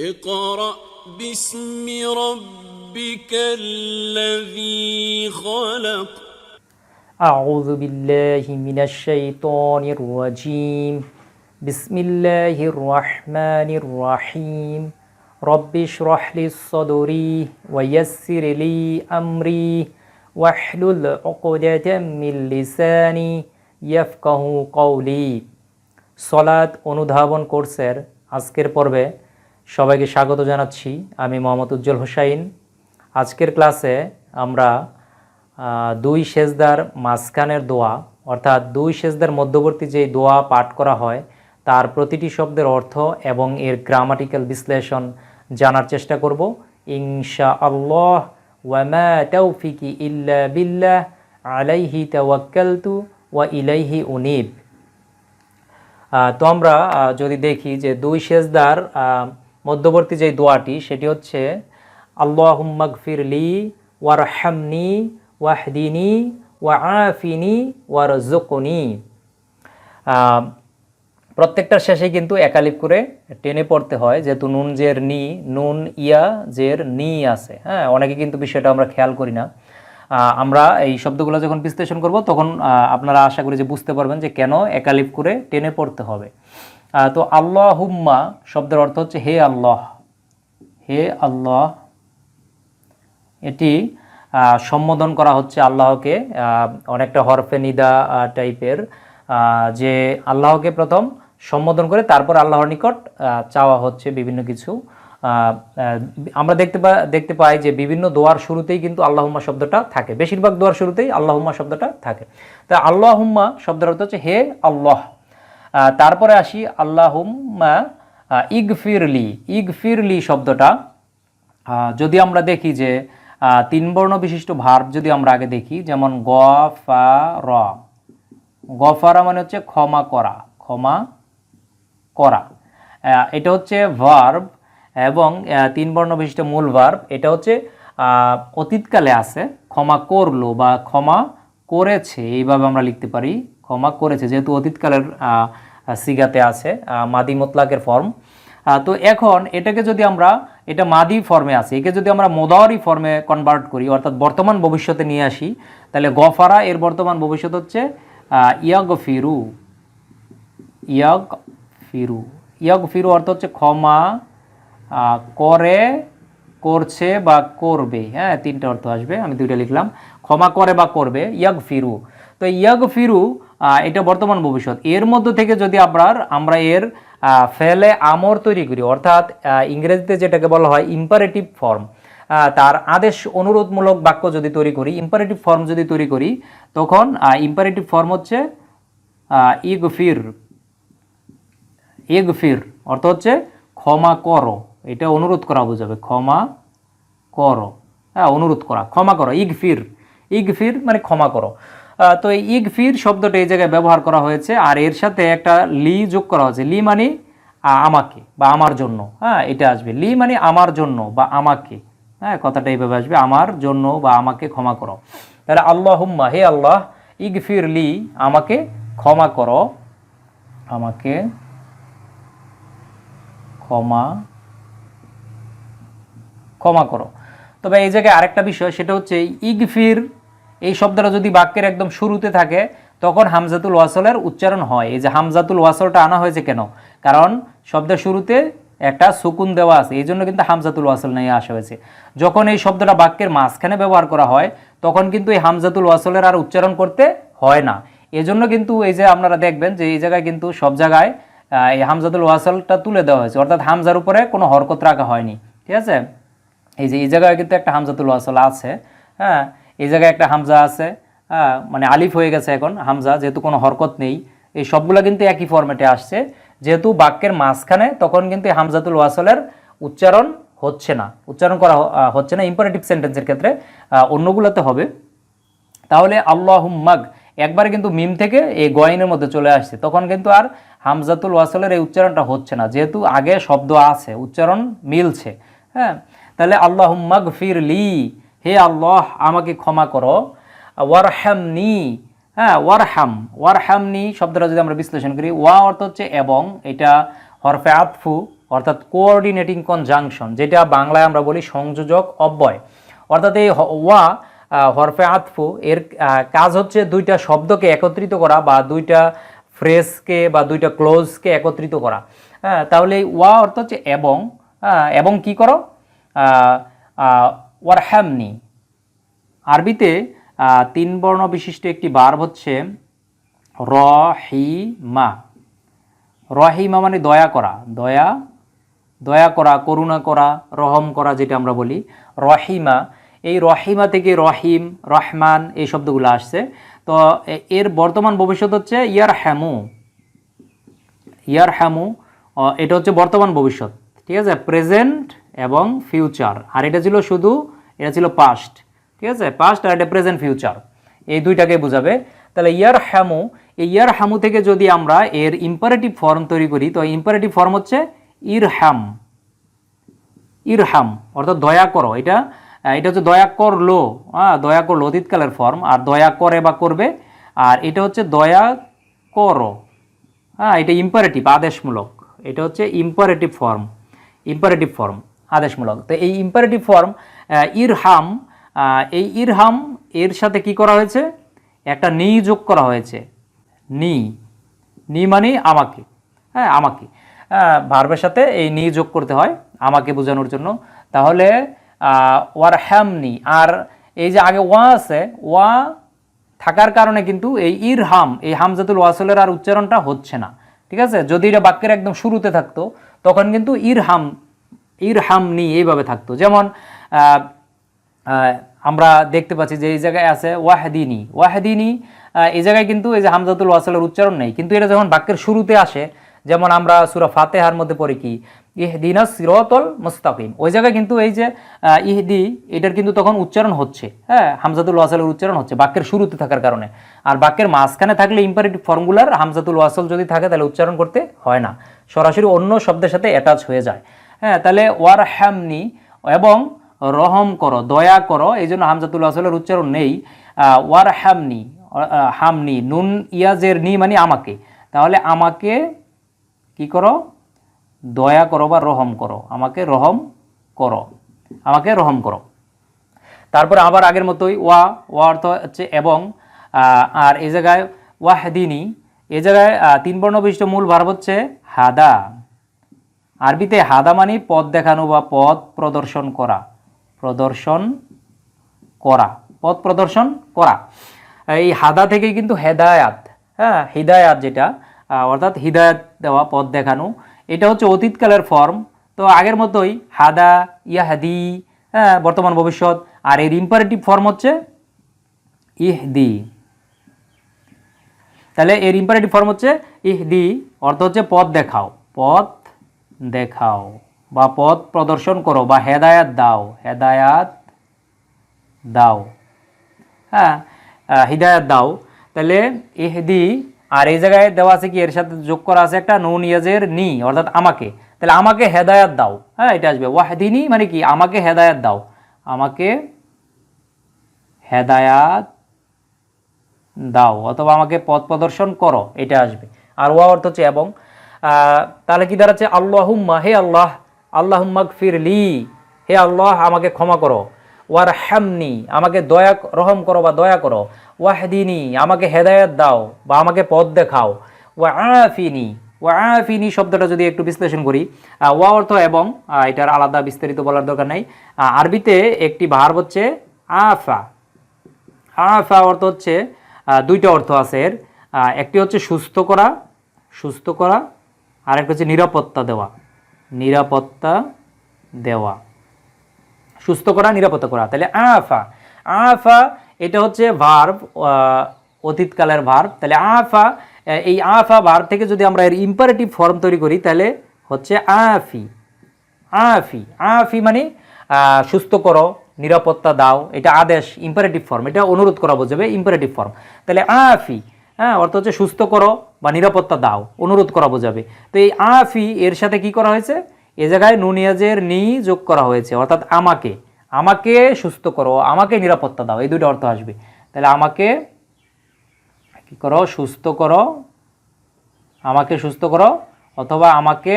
اقرأ باسم ربك الذي خلق أعوذ بالله من الشيطان الرجيم بسم الله الرحمن الرحيم رب اشرح لي صدري ويسر لي أمري واحلل عقدة من لساني يفقه قولي সলাদ অনুধাবন কোর্সের আজকের পর্বে সবাইকে স্বাগত জানাচ্ছি। আমি মোহাম্মদ উজ্জ্বল হোসাইন। আজকের ক্লাসে আমরা দুই সেজদার মাঝখানের দোয়া, অর্থাৎ দুই সেজদার মধ্যবর্তী যে দোয়া পাঠ করা হয়, তার প্রতিটি শব্দের অর্থ এবং এর গ্রামাটিক্যাল বিশ্লেষণ জানার চেষ্টা করব। ইনশা আল্লাহ ওয়ামা তৌফিকি ইল্লা বিল্লাহ, আলাইহি তাওয়াক্কালতু ওয়া ইলাইহি উনিব। তো আমরা যদি দেখি যে দুই সেজদার মধ্যবর্তী যে দোয়াটি সেটি হচ্ছে আল্লাহুম্মাগ ফিরলি ওয়ারহামনি ওয়াহদিনি ওয়ারজুকনি আহ, প্রত্যেকটার শেষে কিন্তু একালিপ করে টেনে পড়তে হয় যেহেতু নুন জের নি নুন ইয়া জের নি আছে। হ্যাঁ অনেকে কিন্তু বিষয়টা আমরা খেয়াল করি না। আমরা এই শব্দগুলো যখন বিশ্লেষণ করব তখন আপনারা আশা করি যে বুঝতে পারবেন যে কেন একালিপ করে টেনে পড়তে হবে। তো আল্লাহ হুম্মা শব্দের অর্থ হচ্ছে হে আল্লাহ। হে আল্লাহ। এটি সম্বোধন করা হচ্ছে আল্লাহকে অনেকটা হরফে নিদা টাইপের যে আল্লাহকে প্রথম সম্বোধন করে তারপর আল্লাহর নিকট চাওয়া হচ্ছে বিভিন্ন কিছু। আমরা দেখতে পা, দেখতে পাই যে বিভিন্ন দোয়ার শুরুতেই কিন্তু আল্লাহুম্মা শব্দটা থাকে। বেশিরভাগ দোয়ার শুরুতেই আল্লাহুম্মা শব্দটা থাকে। তা আল্লাহুম্মা শব্দের অর্থ হচ্ছে হে আল্লাহ। তারপরে আসি, আল্লাহুম্মা ইগফিরলি ইগফিরলি শব্দটা। যদি আমরা দেখি যে তিন বর্ণ বিশিষ্ট ভার্ব যদি আমরা আগে দেখি, যেমন গ ফা র গফারা মানে হচ্ছে ক্ষমা করা ক্ষমা করা। এটা হচ্ছে ভার্ব এবং তিন বর্ণ বিশিষ্ট মূল ভার্ব। এটা হচ্ছে অতীতকালে আছে, ক্ষমা করল বা ক্ষমা করেছে, এইভাবে আমরা লিখতে পারি, ক্ষমা করেছে, যেহেতু অতীতকালের সিগাতে আছে মাদি মোতলাকের ফর্ম। তো এখন এটাকে যদি আমরা, এটা মাদি ফর্মে আছে, একে যদি আমরা মোদাওয়ারি ফর্মে কনভার্ট করি, অর্থাৎ বর্তমান ভবিষ্যতে নিয়ে আসি, তাহলে গফারা, এর বর্তমান ভবিষ্যৎ হচ্ছে ইয়াগ ফিরু ইয়াগ ফিরু ইয়াগ ফিরু অর্থ হচ্ছে ক্ষমা করে, করছে বা করবে। হ্যাঁ তিনটা অর্থ আসবে, আমি দুইটা লিখলাম। ক্ষমা করে বা করবে ইয়াগ ফিরু তো ইয়াগ ফিরু এটা বর্তমান ভবিষ্যৎ। এর মধ্য থেকে যদি আমরা আমরা এর ফেলে আমর তৈরি করি, অর্থাৎ ইংরেজিতে যেটাকে বলা হয় ইম্পারেটিভ ফর্ম তার আদেশ অনুরোধমূলক বাক্য যদি তৈরি করি ইম্পারেটিভ ফর্ম যদি তৈরি করি, তখন ইম্পারেটিভ ফর্ম হচ্ছে ইগফির। ইগফির অর্থ হচ্ছে ক্ষমা করো। এটা অনুরোধ করা বোঝাবে, ক্ষমা করো। হ্যাঁ অনুরোধ করা, ক্ষমা করো, ইগফির। ইগফির মানে ক্ষমা করো। তো এই ইগফির শব্দটা এই জায়গায় ব্যবহার করা হয়েছে, আর এর সাথে একটা লি যোগ করা হয়েছে। লি মানে আমাকে বা আমার জন্য। হ্যাঁ এটা আসবে। লি মানে আমার জন্য বা আমাকে। হ্যাঁ কথাটা এইভাবে আসবে, আমার জন্য বা আমাকে ক্ষমা করো। তাহলে আল্লাহ হুম্মা হে আল্লাহ, ইগফির লি, আমাকে ক্ষমা করো। আমাকে ক্ষমা ক্ষমা করো। তবে এই জায়গায় আরেকটা বিষয়, সেটা হচ্ছে ইগফির এই শব্দটা যদি বাক্যের একদম শুরুতে থাকে, তখন হামজাতুল ওয়াসলের উচ্চারণ হয়। এই যে হামজাতুল ওয়াসলটা আনা হয়েছে কেন? কারণ শব্দের শুরুতে একটা সুকুন দেওয়া আছে, এই জন্য কিন্তু হামজাতুল ওয়াসল নিয়ে আসা হয়েছে। যখন এই শব্দটা বাক্যের মাঝখানে ব্যবহার করা হয়, তখন কিন্তু এই হামজাতুল ওয়াসলের আর উচ্চারণ করতে হয় না। এজন্য কিন্তু এই যে আপনারা দেখবেন যে এই জায়গায় কিন্তু সব জায়গায় এই হামজাতুল ওয়াসলটা তুলে দেওয়া হয়েছে। অর্থাৎ হামজার উপরে কোনো হরকত রাখা হয়নি। ঠিক আছে? এই যে এই জায়গায় কিন্তু একটা হামজাতুল ওয়াসল আছে হ্যাঁ? এই জায়গায় একটা হামজা আছে মানে আলিফ হয়ে গেছে এখন, হামজা, যেহেতু কোনো হরকত নেই। এই সবগুলো কিন্তু একই ফরম্যাটে আসছে। যেহেতু বাক্যের মাঝখানে তখন কিন্তু হামজাতুল ওয়াসলের উচ্চারণ হচ্ছে না। উচ্চারণ করা হচ্ছে না ইম্পারেটিভ সেন্টেন্সের ক্ষেত্রে অন্যগুলোতে হবে। তাহলে আল্লাহ আল্লাহুম্মাগ, একবারে কিন্তু মিম থেকে এই গয়নের মধ্যে চলে আসছে। তখন কিন্তু আর হামজাতুল ওয়াসলের এই উচ্চারণটা হচ্ছে না। যেহেতু আগে শব্দ আছে, উচ্চারণ মিলছে। হ্যাঁ? তাহলে আল্লাহুম্মাগ ফির লি হে আল্লাহ আমাকে ক্ষমা করো। ওয়ারহামনি হ্যাঁ ওয়ারহাম ওয়ারহামনি শব্দটা যদি আমরা বিশ্লেষণ করি ওয়া অর্থ হচ্ছে এবং এটা হরফে আতফু অর্থাৎ কোঅর্ডিনেটিং কনজাংশন যেটা বাংলায় আমরা বলি সংযোজক অব্যয়। অর্থাৎ এই ওয়া হরফে আতফু এর কাজ হচ্ছে দুইটা শব্দকে একত্রিত করা বা দুইটা ফ্রেজকে বা দুইটা ক্লোজকে একত্রিত করা। হ্যাঁ তাহলে ওয়া অর্থ হচ্ছে এবং হ্যাঁ, এবং কি করো? ওয়ারহ্যামনি আরবিতে তিন বর্ণ বিশিষ্ট একটি বার্ব হচ্ছে রহিমা। রহিমা মানে দয়া করা। দয়া দয়া করা, করুণা করা, রহম করা যেটা আমরা বলি। রহিমা, এই রহিমা থেকে রহিম, রহমান এই শব্দগুলো আসছে। তো এর বর্তমান ভবিষ্যৎ হচ্ছে ইয়ার হ্যামু ইয়ার হ্যামু এটা হচ্ছে বর্তমান ভবিষ্যৎ। ঠিক আছে? প্রেজেন্ট এবং ফিউচার। আর এটা ছিল শুধু এটা ছিল পাস্ট ঠিক আছে? পাস্ট আর এটা প্রেজেন্ট ফিউচার এই দুইটাকে বোঝাবে। তাহলে ইয়ার হ্যামু এই ইয়ার হ্যামু থেকে যদি আমরা এর ইম্পারেটিভ ফর্ম তৈরি করি, তো ইম্পারেটিভ ফর্ম হচ্ছে ইরহ্যাম ইরহাম, অর্থাৎ দয়া করো। এটা এটা হচ্ছে দয়া করল হ্যাঁ দয়া করল, অতীতকালের ফর্ম আর দয়া করে বা করবে, আর এটা হচ্ছে দয়া করো। হ্যাঁ এটা ইম্পারেটিভ আদেশমূলক। এটা হচ্ছে ইম্পারেটিভ ফর্ম ইম্পারেটিভ ফর্ম আদেশমূলক। তো এই ইম্পারেটিভ ফর্ম ইরহাম এই ইরহাম এর সাথে কি করা হয়েছে? একটা নি যোগ করা হয়েছে। নি। নি মানে আমাকে। হ্যাঁ আমাকে। ভার্বের সাথে এই নি যোগ করতে হয় আমাকে বোঝানোর জন্য। তাহলে ওয়ার হ্যামনি আর এই যে আগে ওয়া আছে, ওয়া থাকার কারণে কিন্তু এই ইরহাম, এই হামজাতুল ওয়াসলের আর উচ্চারণটা হচ্ছে না। ঠিক আছে? যদি এটা বাক্যের একদম শুরুতে থাকতো, তখন কিন্তু ইরহাম নি এইভাবে থাকতো। যেমন আমরা দেখতে পাচ্ছি যে এই জায়গায় আছে ওয়াহেদিনী। ওয়াহেদিনী এই জায়গায় কিন্তু এই যে হামজাতুল ওয়াসলের উচ্চারণ নেই, কিন্তু এটা যখন বাক্যের শুরুতে আসে, যেমন আমরা সুরা ফাতেহার মধ্যে পড়ি কি, ইহদিনা সিরতল মুস্তাকিম। ওই জায়গায় কিন্তু এই যে ইহদি, এটার কিন্তু তখন উচ্চারণ হচ্ছে হ্যাঁ হামজাতুল ওয়াসলের উচ্চারণ হচ্ছে বাক্যের শুরুতে থাকার কারণে। আর বাক্যের মাঝখানে থাকলে ইম্পারেটিভ ফর্মুলার হামজাতুল ওয়াসল যদি থাকে, তাহলে উচ্চারণ করতে হয় না। সরাসরি অন্য শব্দের সাথে অ্যাটাচ হয়ে যায়। হ্যাঁ তাহলে ওয়ার হ্যামনি এবং রহম করো, দয়া করো এই জন্য হামজাতুল আসলের উচ্চারণ নেই। ওয়ার হামনি হামনি, নুন, ইয়াজের নি মানে আমাকে। তাহলে আমাকে কি করো? দয়া করো বা রহম করো। আমাকে রহম করো। আমাকে রহম করো। তারপরে আবার আগের মতোই ওয়া ওয়া অর্থ হচ্ছে এবং আর এ জায়গায় ওয়াহদিনী এ জায়গায় তিন বর্ণ বিশিষ্ট মূল ভার্ব হচ্ছে হাদা। আরবিতে হাদা মানে পথ দেখানো বা পথ প্রদর্শন করা। প্রদর্শন করা, পথ প্রদর্শন করা। এই হাদা থেকেই কিন্তু হেদায়াত হ্যাঁ হিদায়াত যেটা অর্থাৎ হিদায়াত দেওয়া, পথ দেখানো, এটা হচ্ছে অতীতকালের ফর্ম। তো আগের মতোই হাদা, ইয়াহাদি হ্যাঁ বর্তমান ভবিষ্যৎ, আর এর ইম্পারেটিভ ফর্ম হচ্ছে ইহদি। তাহলে এর ইম্পারেটিভ ফর্ম হচ্ছে ইহদি, অর্থ হচ্ছে পথ দেখাও পথ দেখাও। বা পথ প্রদর্শন করো বা হেদায়াত দাও হেদায়াত দাও। হ্যাঁ হিদায়াত দাও। তাহলে ইহদি আর এই জায়গায় দেওয়া আছে কি? এর সাথে যোগ করা আছে একটা নুন ইয়াজের নি, অর্থাৎ আমাকে। তাহলে আমাকে হেদায়াত দাও। হ্যাঁ এটা আসবে। ওয়াহদিনী মানে কি? আমাকে হেদায়াত দাও। আমাকে হেদায়াত দাও, অথবা আমাকে পথ প্রদর্শন করো, এটা আসবে। আর ওয়া অর্থ হচ্ছে এবং তাহলে কি দাঁড়াচ্ছে? আল্লাহুম্মা, হে আল্লাহ আল্লাহুম্মাক ফিরলি হে আল্লাহ, আমাকে ক্ষমা করো। ওয়ার হ্যামনি আমাকে দয়া, রহম করো বা দয়া করো। ওয়াহদিনী, আমাকে হেদায়াত দাও বা আমাকে পথ দেখাও। ওয়া আফিনি ওয়া আফিনি শব্দটা যদি একটু বিশ্লেষণ করি ওয়া অর্থ এবং এটার আলাদা বিস্তারিত বলার দরকার নাই। আরবিতে একটি ভার হচ্ছে আফা। আফা অর্থ হচ্ছে দুইটা অর্থ আছে এর। একটি হচ্ছে সুস্থ করা সুস্থ করা আর একটা হচ্ছে নিরাপত্তা দেওয়া। নিরাপত্তা দেওয়া। সুস্থ করা, নিরাপত্তা করা। তাহলে আফা আফা এটা হচ্ছে ভার্ব অতীতকালের ভার্ব তাহলে আফা এই আফা ভার্ব থেকে যদি আমরা এর ইম্পারেটিভ ফর্ম তৈরি করি, তাহলে হচ্ছে আফি। আফি আফি মানে সুস্থ করো, নিরাপত্তা দাও। এটা আদেশ ইম্পারেটিভ ফর্ম এটা অনুরোধ করা বোঝাবে ইম্পারেটিভ ফর্ম তাহলে আফি হ্যাঁ অর্থ হচ্ছে সুস্থ করো বা নিরাপত্তা দাও, অনুরোধ করা বোঝাবে। তো এই আফি, এর সাথে কি করা হয়েছে? এ জায়গায় নুনিয়াজের নি যোগ করা হয়েছে, অর্থাৎ আমাকে। আমাকে সুস্থ করো, আমাকে নিরাপত্তা দাও, এই দুটো অর্থ আসবে। তাহলে আমাকে কি করো? সুস্থ করো, আমাকে সুস্থ করো, অথবা আমাকে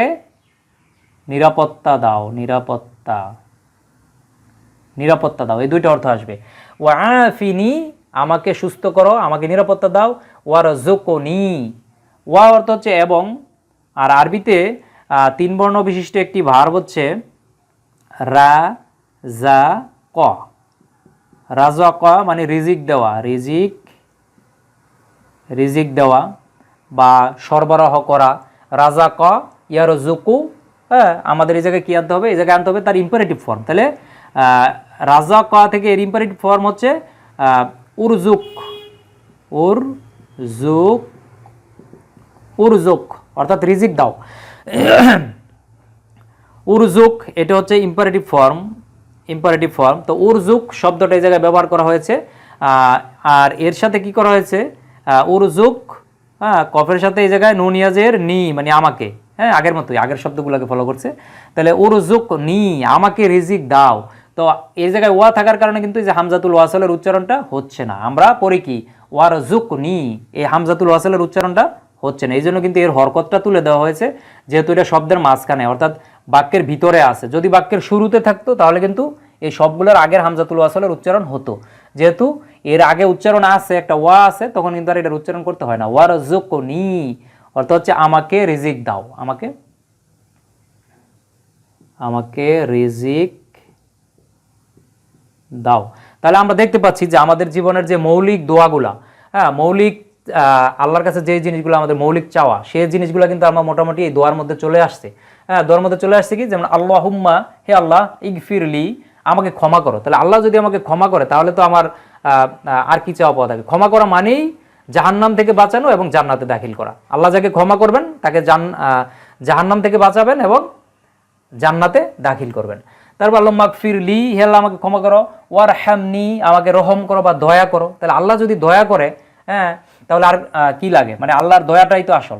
নিরাপত্তা দাও, নিরাপত্তা নিরাপত্তা দাও, এই দুইটা অর্থ আসবে। ওয়াফিনি আমাকে সুস্থ করো, আমাকে নিরাপত্তা দাও ওয়ার জোকনি ওয়া অর্থ হচ্ছে এবং, আর আরবিতে তিন বর্ণ বিশিষ্ট একটি ভার্ব হচ্ছে রা, জা, ক। রাজা ক মানে রিজিক দেওয়া, রিজিক রিজিক দেওয়া বা সরবরাহ করা। রাজা ক ইয়ার জুকু হ্যাঁ আমাদের এই জায়গায় কী আনতে হবে? এই জায়গায় আনতে হবে তার ইম্পারেটিভ ফর্ম তাহলে রাজা ক থেকে এর ইম্পারেটিভ ফর্ম হচ্ছে উরজুক উর জুক উরজুক, অর্থাৎ রিজিক দাও। উরজুক, এটা হচ্ছে ইম্পারেটিভ ফর্ম ইম্পারেটিভ ফর্ম তো উরজুক শব্দটা এই জায়গায় ব্যবহার করা হয়েছে। আর এর সাথে কি করা হয়েছে? উরজুক হ্যাঁ কফের সাথে এই জায়গায় নুনিয়াজের নি মানে আমাকে। হ্যাঁ আগের মতোই, আগের শব্দগুলোকে ফলো করছে। তাহলে উরজুক, নি, আমাকে রিজিক দাও। তো এই জায়গায় ওয়া থাকার কারণে কিন্তু যে হামজাতুল ওয়াসলের উচ্চারণটা হচ্ছে না। আমরা পড়ি কি? ওয়ার জুক নি এই হামজাতুল ওয়াসলের উচ্চারণটা হচ্ছে না। এই জন্য কিন্তু এর হরকতটা তুলে দেওয়া হয়েছে, যেহেতু এটা শব্দের মাঝখানে। অর্থাৎ বাক্যের ভিতরে আছে। যদি বাক্যের শুরুতে থাকতো, তাহলে কিন্তু এই সবগুলোর আগের হামজাতুল ওয়াসলের উচ্চারণ হতো। যেহেতু এর আগে উচ্চারণ আছে, একটা ওয়া আছে, তখন কিন্তু আর এটার উচ্চারণ করতে হয় না। ওয়ার নি অর্থ হচ্ছে আমাকে রিজিক দাও। আমাকে আমাকে রিজিক দাও। তাহলে আমরা দেখতে পাচ্ছি যে আমাদের জীবনের যে মৌলিক দোয়াগুলা হ্যাঁ মৌলিক আল্লাহর কাছে যে জিনিসগুলো আমাদের মৌলিক চাওয়া, সেই জিনিসগুলো কিন্তু আমরা মোটামুটি এই দোয়ার মধ্যে চলে আসছে। হ্যাঁ দোয়ার মধ্যে চলে আসছে কি? যেমন আল্লাহ হুম্মা হে আল্লাহ, ইগফিরলি, আমাকে ক্ষমা করো। তাহলে আল্লাহ যদি আমাকে ক্ষমা করে, তাহলে তো আমার আর কি চাওয়া পাওয়া থাকে? ক্ষমা করা মানেই জাহান্নাম থেকে বাঁচানো এবং জান্নাতে দাখিল করা। আল্লাহ যাকে ক্ষমা করবেন, তাকে জান জাহান্নাম থেকে বাঁচাবেন এবং জান্নাতে দাখিল করবেন। তারপর আল্লাহ মাগফির লি, হে আল্লাহ, আমাকে ক্ষমা করো। ওয়ার হ্যামনি আমাকে রহম করো বা দয়া করো। তাহলে আল্লাহ যদি দয়া করে হ্যাঁ তাহলে আর কি লাগে? মানে আল্লাহর দয়াটাই তো আসল।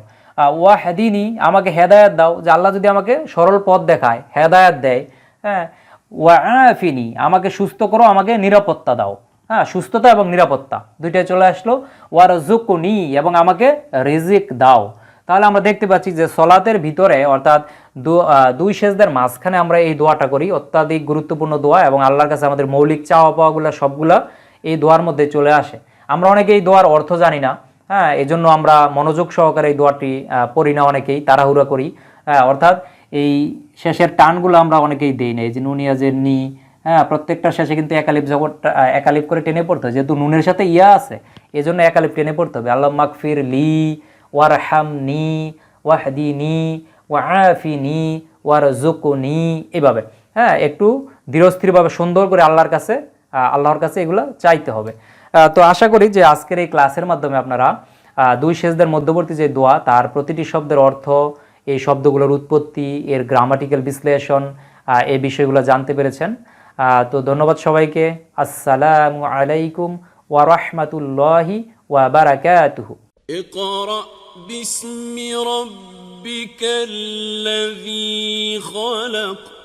ওয়া হেদিনি আমাকে হেদায়াত দাও, যে আল্লাহ যদি আমাকে সরল পথ দেখায়, হেদায়াত দেয় হ্যাঁ ওয়া আফিনি আমাকে সুস্থ করো, আমাকে নিরাপত্তা দাও। হ্যাঁ সুস্থতা এবং নিরাপত্তা, দুইটাই চলে আসলো। ওয়ার জুকুনি এবং আমাকে রিজিক দাও। তাহলে আমরা দেখতে পাচ্ছি যে সলাতের ভিতরে, অর্থাৎ দুই শেষদের মাঝখানে আমরা এই দোয়াটা করি, অত্যাধিক গুরুত্বপূর্ণ দোয়া এবং আল্লাহর কাছে আমাদের মৌলিক চাওয়া পাওয়াগুলো সবগুলা এই দোয়ার মধ্যে চলে আসে। আমরা অনেকে এই দোয়ার অর্থ জানি না হ্যাঁ এই জন্য আমরা মনোযোগ সহকারে এই দোয়াটি পড়ি না অনেকেই, তাড়াহুড়া করি হ্যাঁ অর্থাৎ এই শেষের টানগুলো আমরা অনেকেই দিই না, এই যে নুনিয়াজের নি হ্যাঁ প্রত্যেকটা শেষে কিন্তু একালিপ জগৎটা একালিপ করে টেনে পড়তে হয়, যেহেতু নুনের সাথে ইয়া আছে এই জন্য একালিপ টেনে পড়তে হবে। আল্লাহ মাকফির লি ওয়ারহামনি, ওয়াহদিনি ওয়াফিনি ওয়ারজুকুনি এভাবে। হ্যাঁ একটু ধীরস্থিরভাবে সুন্দর করে আল্লাহর কাছে আল্লাহর কাছে এগুলো চাইতে হবে। তো আশা করি যে আজকের এই ক্লাসের মাধ্যমে আপনারা দুই শেষদের মধ্যবর্তী যে দোয়া, তার প্রতিটি শব্দের অর্থ, এই শব্দগুলোর উৎপত্তি, এর গ্রামাটিক্যাল বিশ্লেষণ এই বিষয়গুলো জানতে পেরেছেন। তো ধন্যবাদ সবাইকে। আসসালামু আলাইকুম ওয়া রাহমাতুল্লাহি ওয়া বারাকাতুহু। باسم ربك الذي خلق